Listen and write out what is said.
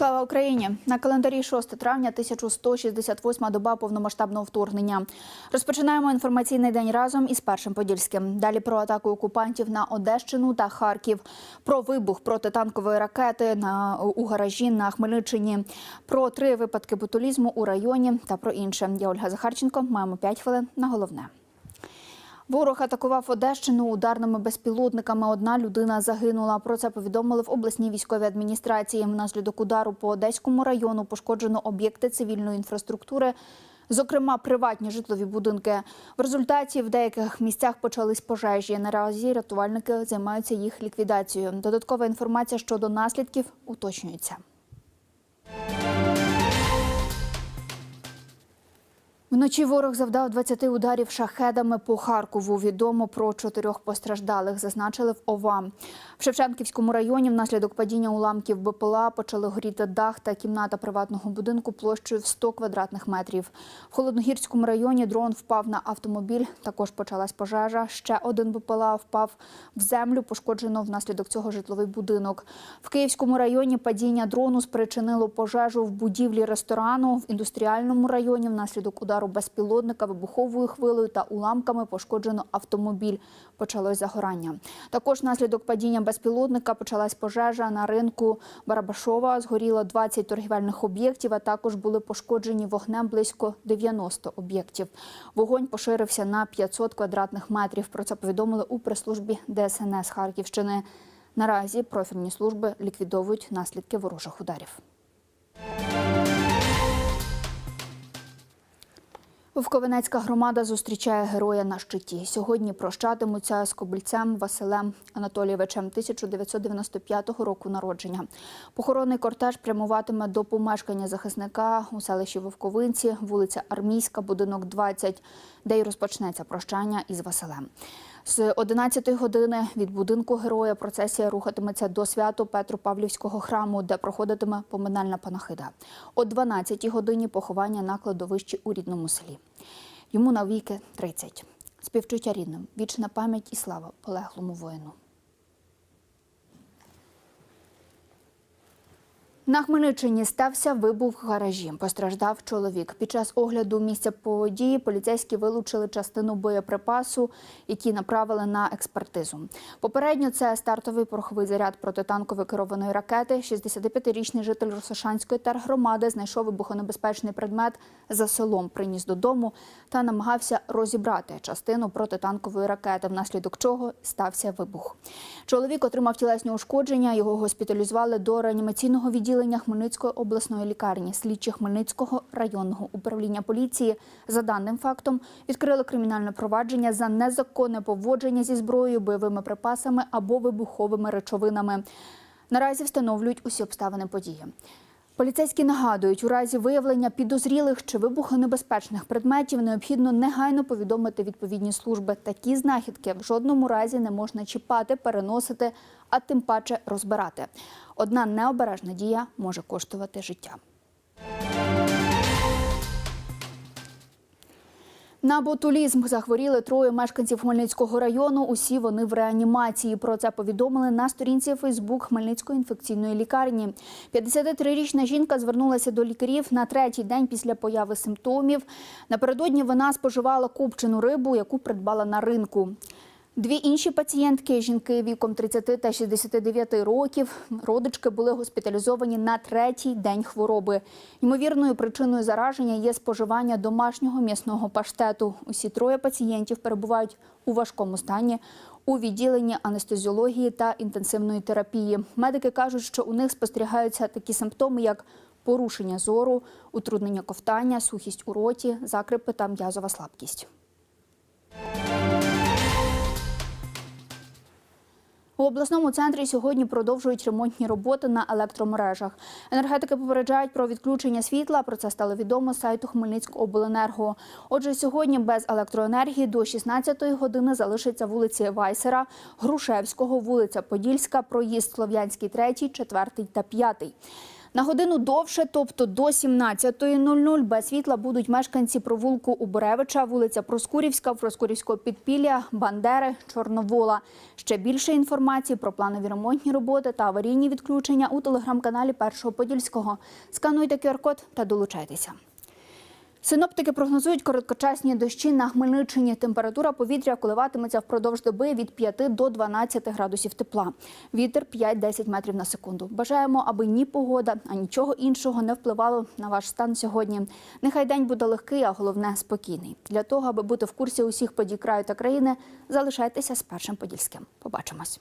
Слава Україні! На календарі 6 травня 1168 доба повномасштабного вторгнення. Розпочинаємо інформаційний день разом із першим подільським. Далі про атаку окупантів на Одещину та Харків, про вибух протитанкової ракети на у гаражі на Хмельниччині, про три випадки ботулізму у районі та про інше. Я Ольга Захарченко. Маємо 5 хвилин на головне. Ворог атакував Одещину ударними безпілотниками. Одна людина загинула. Про це повідомили в обласній військовій адміністрації. Внаслідок удару по Одеському району пошкоджено об'єкти цивільної інфраструктури. Зокрема, приватні житлові будинки. В результаті в деяких місцях почались пожежі. Наразі рятувальники займаються їх ліквідацією. Додаткова інформація щодо наслідків уточнюється. Вночі ворог завдав 20 ударів шахедами по Харкову. Відомо про чотирьох постраждалих, зазначили в ОВА. В Шевченківському районі внаслідок падіння уламків БПЛА почали горіти дах та кімната приватного будинку площею в 100 квадратних метрів. В Холодногірському районі дрон впав на автомобіль. Також почалась пожежа. Ще один БПЛА впав в землю. Пошкоджено внаслідок цього житловий будинок. В Київському районі падіння дрону спричинило пожежу в будівлі ресторану. В індустріальному районі внаслідок удару безпілотника вибуховою хвилею та уламками пошкоджено автомобіль. Почалось загорання. Також внаслідок падіння безпілотника почалась пожежа на ринку Барабашова. Згоріло 20 торгівельних об'єктів, а також були пошкоджені вогнем близько 90 об'єктів. Вогонь поширився на 500 квадратних метрів. Про це повідомили у прес-службі ДСНС Харківщини. Наразі профільні служби ліквідовують наслідки ворожих ударів. Вковенецька громада зустрічає героя на щиті. Сьогодні прощатимуться з кобильцем Василем Анатолійовичем 1995 року народження. Похоронний кортеж прямуватиме до помешкання захисника у селищі Вовковинці, вулиця Армійська, будинок 20, де й розпочнеться прощання із Василем. З 11 години від будинку героя процесія рухатиметься до свято Петропавлівського храму, де проходитиме поминальна панахида. О 12 годині поховання на кладовищі у рідному селі. Йому навіки 30. Співчуття рідним, вічна пам'ять і слава полеглому воїну. На Хмельниччині стався вибух в гаражі. Постраждав чоловік. Під час огляду місця події поліцейські вилучили частину боєприпасу, які направили на експертизу. Попередньо це стартовий пороховий заряд протитанкової керованої ракети. 65-річний житель Росошанської тергромади знайшов вибухонебезпечний предмет за селом, приніс додому та намагався розібрати частину протитанкової ракети, внаслідок чого стався вибух. Чоловік отримав тілесні ушкодження. Його госпіталізували до реанімаційного відділення Хмельницької обласної лікарні. Слідчі Хмельницького районного управління поліції за даним фактом відкрили кримінальне провадження за незаконне поводження зі зброєю, бойовими припасами або вибуховими речовинами. Наразі встановлюють усі обставини події. Поліцейські нагадують, у разі виявлення підозрілих чи вибухонебезпечних предметів необхідно негайно повідомити відповідні служби. Такі знахідки в жодному разі не можна чіпати, переносити, а тим паче розбирати. Одна необережна дія може коштувати життя. На ботулізм захворіли троє мешканців Хмельницького району. Усі вони в реанімації. Про це повідомили на сторінці Фейсбук Хмельницької інфекційної лікарні. 53-річна жінка звернулася до лікарів на третій день після появи симптомів. Напередодні вона споживала купчену рибу, яку придбала на ринку. Дві інші пацієнтки, жінки віком 30 та 69 років, родички були госпіталізовані на третій день хвороби. Ймовірною причиною зараження є споживання домашнього м'ясного паштету. Усі троє пацієнтів перебувають у важкому стані у відділенні анестезіології та інтенсивної терапії. Медики кажуть, що у них спостерігаються такі симптоми, як порушення зору, утруднення ковтання, сухість у роті, закрипи та м'язова слабкість. У обласному центрі сьогодні продовжують ремонтні роботи на електромережах. Енергетики попереджають про відключення світла. Про це стало відомо з сайту Хмельницького обленерго. Отже, сьогодні без електроенергії до 16-ї години залишиться вулиці Вайсера, Грушевського, вулиця Подільська, проїзд Слов'янський 3, 4 та 5. На годину довше, тобто до 17.00, без світла будуть мешканці провулку Уборевича, вулиця Проскурівська, Проскурівського підпілля, Бандери, Чорновола. Ще більше інформації про планові ремонтні роботи та аварійні відключення у телеграм-каналі Першого Подільського. Скануйте QR-код та долучайтеся. Синоптики прогнозують короткочасні дощі на Хмельниччині. Температура повітря коливатиметься впродовж доби від 5 до 12 градусів тепла. Вітер 5-10 метрів на секунду. Бажаємо, аби ні погода, а нічого іншого не впливало на ваш стан сьогодні. Нехай день буде легкий, а головне спокійний. Для того, аби бути в курсі усіх подій краю та країни, залишайтеся з першим подільським. Побачимось.